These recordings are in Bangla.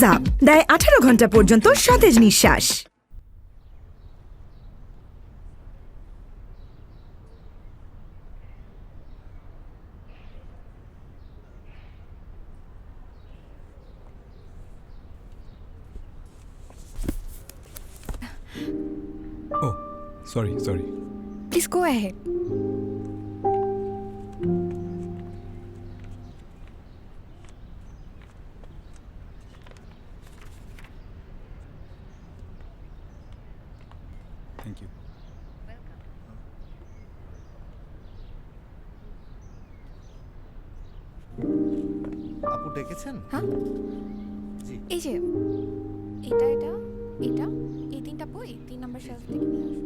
ক্লোজ আপ দেয় আঠারো ঘণ্টা পর্যন্ত সতেজ নিঃশ্বাস ও sorry sorry Please go ahead. আপু ডেকেছেন? হ্যাঁ। জি। এই যে এটা এটা এটা এই তিনটা বই তিন নম্বর শেলফ থেকে নিয়ে আসো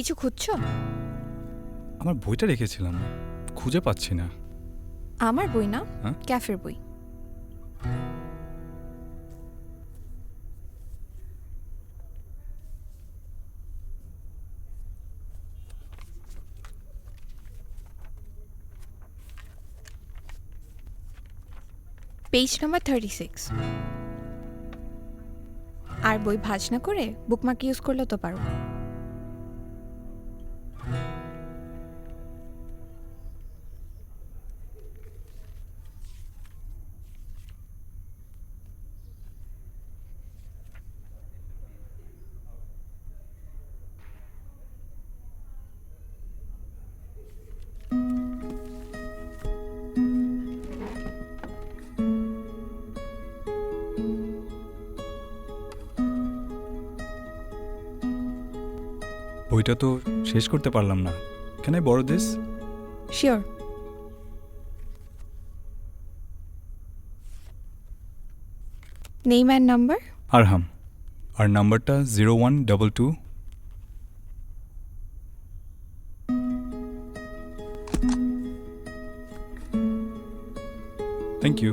কিছু খুঁজছো? আমার বইটা রেখেছিলাম। খুঁজে পাচ্ছি না। আমার বই না? হ্যাঁ? ক্যাফের বই। পেজ নাম্বার থার্টি সিক্স আর বই ভাজ না করে বুকমার্ক ইউজ করলেও তো পারো। বইটা তো শেষ করতে পারলাম না। কেন বড় this sure name and number Arham আর নাম্বারটা zero one double two thank you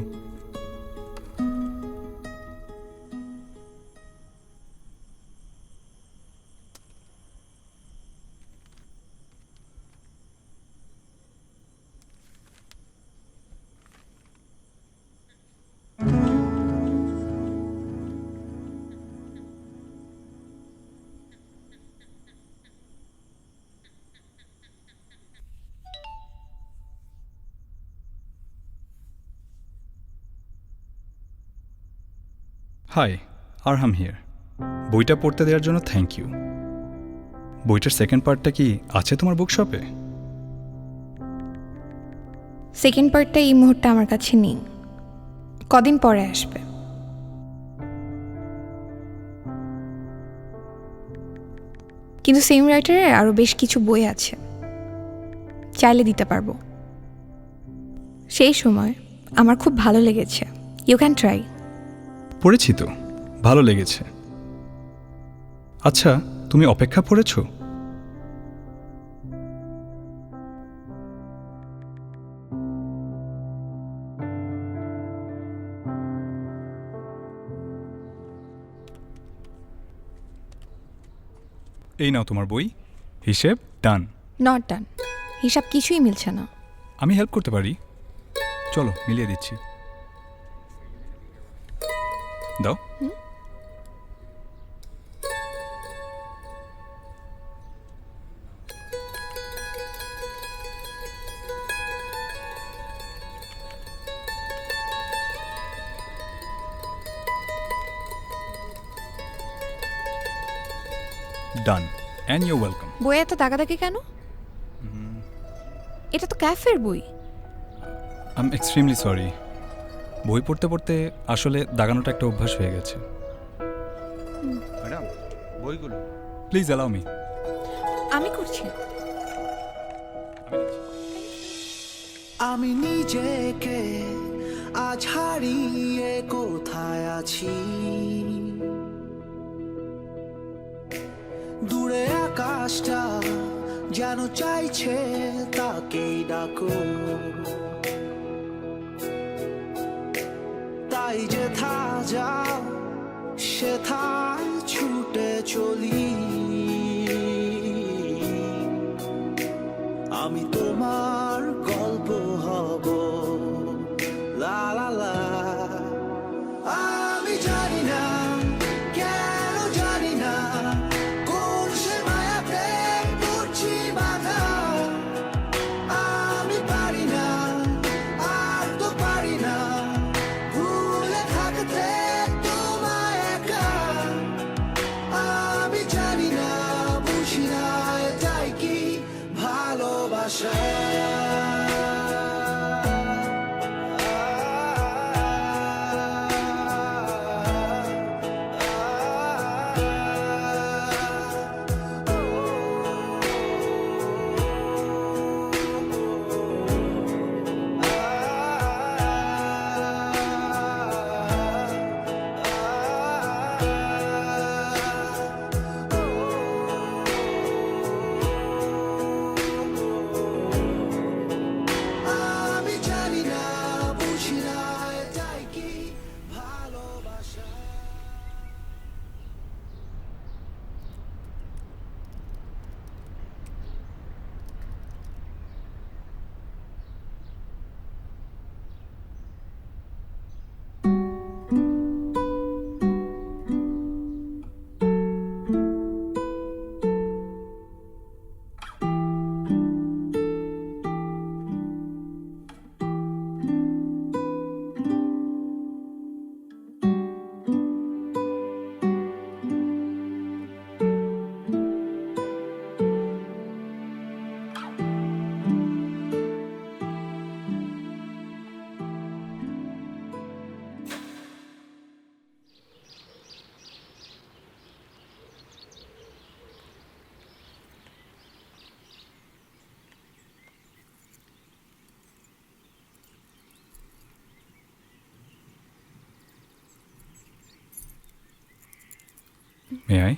hi Arham here বইটা পড়তে দেওয়ার জন্য থ্যাংক ইউ বইটার সেকেন্ড পার্টটা কি আছে তোমার বুকশপে সেকেন্ড পার্টটা এই মুহূর্তে আমার কাছে নেই। কদিন পরে আসবে। কিন্তু সেম রাইটারের আরও বেশ কিছু বই আছে। চাইলে দিতে পারব। সেই সময় আমার খুব ভালো লেগেছে। ইউ ক্যান ট্রাই পড়েছি তো ভালো লেগেছে। আচ্ছা তুমি অপেক্ষা পড়েছো? এই নাও তোমার বই। হিসেব ডান। নট ডান হিসাব কিছুই মিলছে না। আমি হেল্প করতে পারি। চলো মিলিয়ে দিচ্ছি। দাও। ডান অ্যান্ড ইউ ওয়েলকাম বই এত দাগাদাগি কেন? এটা তো ক্যাফের বই। আই এম এক্সট্রিমলি সরি বই পড়তে পড়তে আসলে দাগানোটা একটা অভ্যাস হয়ে গেছে। ম্যাডাম বইগুলো। প্লিজ অ্যালাউ মি আমি করছি। আমি নিজেকে আজ হারিয়ে কোথায় আছি? দূরে আকাশটা যেন চাইছে তাকেই ডাকো। তাই যে থা যাও সেথায় ছুটে চলি। মে আই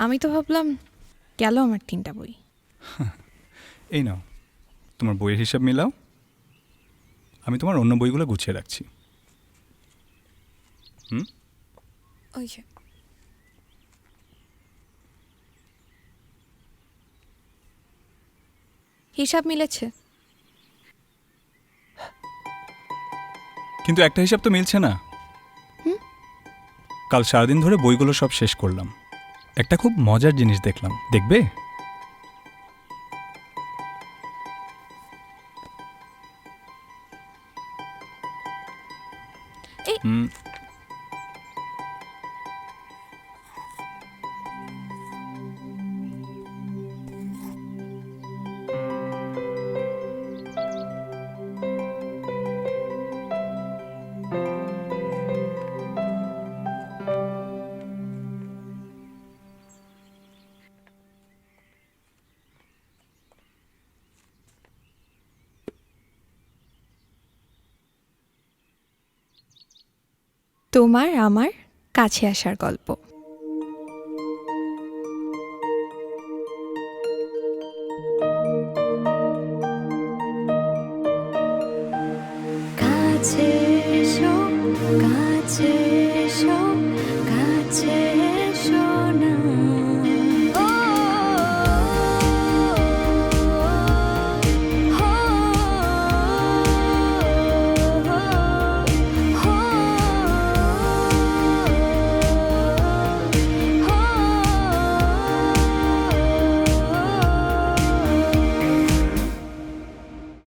আমি তো ভাবলাম গেল আমার তিনটা বই। এই নাও তোমার বইয়ের হিসাব মিলাও। আমি তোমার অন্য বইগুলো গুছিয়ে রাখছি। হুম? ওই যে। হিসাব মিলেছে। কিন্তু একটা হিসাব তো মিলছে না। কাল সারাদিন ধরে বইগুলো সব শেষ করলাম। একটা খুব মজার জিনিস দেখলাম। দেখবে? হুম। তোমার আমার কাছে আসার গল্প।